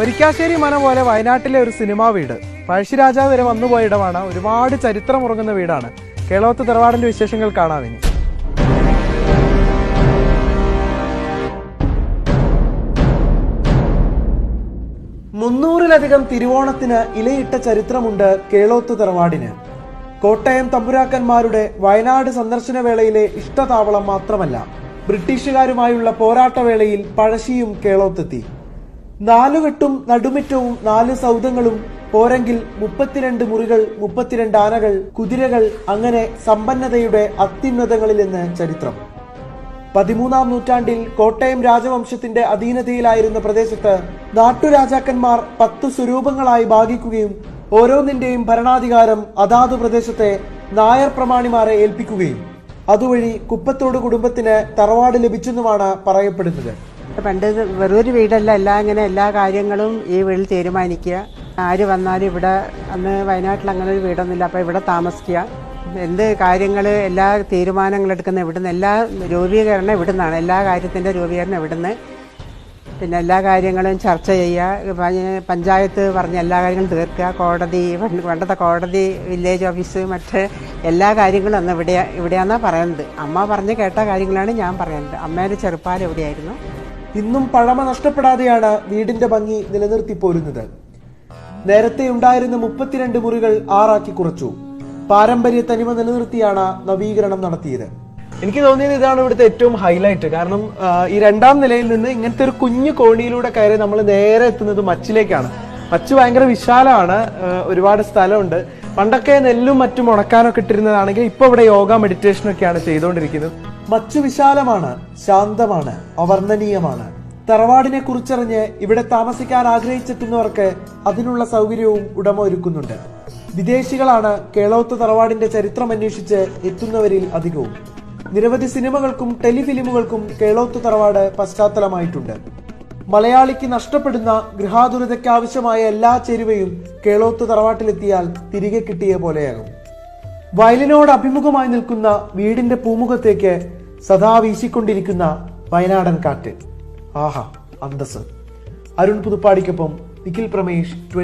ഒരിക്കാശ്ശേരി മന പോലെ വയനാട്ടിലെ ഒരു സിനിമാ വീട്. പഴശ്ശിരാജാവ് വരെ വന്നുപോയ ഇടമാണ് ഒരുപാട് ചരിത്രം ഉറങ്ങുന്ന വീടാണ്. കേളോത്ത് തറവാടിന്റെ വിശേഷങ്ങൾ കാണാം ഇനി. മുന്നൂറിലധികം തിരുവോണത്തിന് ഇലയിട്ട ചരിത്രമുണ്ട് കേളോത്ത് തറവാടിന്. കോട്ടയം തമ്പുരാക്കന്മാരുടെ വയനാട് സന്ദർശന വേളയിലെ ഇഷ്ടതാവളം മാത്രമല്ല ബ്രിട്ടീഷുകാരുമായുള്ള പോരാട്ടവേളയിൽ പഴശ്ശിയും കേളോത്തെത്തി. നാലുകെട്ടും നടുമിറ്റവും നാല് സൗധങ്ങളും പോരെങ്കിൽ മുപ്പത്തിരണ്ട് മുറികൾ മുപ്പത്തിരണ്ട് ആനകൾ കുതിരകൾ അങ്ങനെ സമ്പന്നതയുടെ അത്യുന്നതങ്ങളിലെന്ന് ചരിത്രം. പതിമൂന്നാം നൂറ്റാണ്ടിൽ കോട്ടയം രാജവംശത്തിന്റെ അധീനതയിലായിരുന്ന പ്രദേശത്ത് നാട്ടുരാജാക്കന്മാർ പത്തു സ്വരൂപങ്ങളായി ഭാഗിക്കുകയും ഓരോന്നിന്റെയും ഭരണാധികാരം അതാതു പ്രദേശത്തെ നായർ പ്രമാണിമാരെ ഏൽപ്പിക്കുകയും. അതുവഴി കുപ്പത്തോട് കുടുംബത്തിന് തറവാട് ലഭിച്ചെന്നുമാണ് പറയപ്പെടുന്നത്. പണ്ട് വെറൊരു വീടല്ല എല്ലാം ഇങ്ങനെ എല്ലാ കാര്യങ്ങളും ഈ വീട്ടിൽ തീരുമാനിക്കുക. ആര് വന്നാലും ഇവിടെ അന്ന് വയനാട്ടിൽ അങ്ങനെ ഒരു വീടൊന്നുമില്ല അപ്പോൾ ഇവിടെ താമസിക്കുക. എന്ത് കാര്യങ്ങൾ എല്ലാ തീരുമാനങ്ങൾ എടുക്കുന്ന ഇവിടുന്ന് എല്ലാ രൂപീകരണം ഇവിടുന്നാണ് എല്ലാ കാര്യത്തിന്റെ രൂപീകരണം ഇവിടുന്ന്. പിന്നെ എല്ലാ കാര്യങ്ങളും ചർച്ച ചെയ്യുക പഞ്ചായത്ത് പറഞ്ഞ എല്ലാ കാര്യങ്ങളും തീർക്കുക കോടതി പണ്ട് പണ്ടത്തെ കോടതി വില്ലേജ് ഓഫീസ് മറ്റ് എല്ലാ കാര്യങ്ങളും അന്ന് ഇവിടെ ഇവിടെയാണെന്നാണ് പറയുന്നത്. അമ്മ പറഞ്ഞ് കേട്ട കാര്യങ്ങളാണ് ഞാൻ പറയുന്നത്. അമ്മേന്റെ ചെറുപ്പാലം എവിടെയായിരുന്നു ഇന്നും പഴമ നഷ്ടപ്പെടാതെയാണ് വീടിന്റെ ഭംഗി നിലനിർത്തി പോരുന്നത്. നേരത്തെ ഉണ്ടായിരുന്ന മുപ്പത്തിരണ്ട് മുറികൾ ആറാക്കി കുറച്ചു. പാരമ്പര്യ തനിമ നിലനിർത്തിയാണ് നവീകരണം നടത്തിയത്. എനിക്ക് തോന്നിയത് ഇതാണ് ഇവിടുത്തെ ഏറ്റവും ഹൈലൈറ്റ് കാരണം ഈ രണ്ടാം നിലയിൽ നിന്ന് ഇങ്ങനത്തെ ഒരു കുഞ്ഞു കോണിയിലൂടെ കയറി നമ്മൾ നേരെ എത്തുന്നത് മച്ചിലേക്കാണ്. മച്ച് ഭയങ്കര വിശാലമാണ്. ഒരുപാട് സ്ഥലമുണ്ട്. പണ്ടൊക്കെ നെല്ലും മറ്റും ഉണക്കാനൊക്കെ ഇട്ടിരുന്നതാണെങ്കിൽ ഇപ്പൊ ഇവിടെ യോഗ മെഡിറ്റേഷൻ ഒക്കെയാണ് ചെയ്തുകൊണ്ടിരിക്കുന്നത്. മച്ചു വിശാലമാണ് ശാന്തമാണ് അവർണനീയമാണ്. തറവാടിനെ കുറിച്ചറിഞ്ഞ് ഇവിടെ താമസിക്കാൻ ആഗ്രഹിച്ചെത്തുന്നവർക്ക് അതിനുള്ള സൗകര്യവും ഉടമ ഒരുക്കുന്നുണ്ട് വിദേശികളാണ് കേളോത്ത് തറവാടിന്റെ ചരിത്രം അന്വേഷിച്ച് എത്തുന്നവരിൽ അധികവും. നിരവധി സിനിമകൾക്കും ടെലിഫിലിമുകൾക്കും കേളോത്ത് തറവാട് പശ്ചാത്തലമായിട്ടുണ്ട്. മലയാളിക്ക് നഷ്ടപ്പെടുന്ന ഗൃഹാതുരതയ്ക്ക് ആവശ്യമായ എല്ലാ ചേരുവയും കേളോത്ത് തറവാട്ടിലെത്തിയാൽ തിരികെ കിട്ടിയ പോലെയാകും. വയലിനോട് അഭിമുഖമായി നിൽക്കുന്ന വീടിന്റെ പൂമുഖത്തേക്ക് സദാ വീശിക്കൊണ്ടിരിക്കുന്ന വയനാടൻ കാറ്റ്. ആഹാ അന്തസ് അരുൺ പുതുപ്പാടിക്കൊപ്പം നിഖിൽ പ്രമേഷ്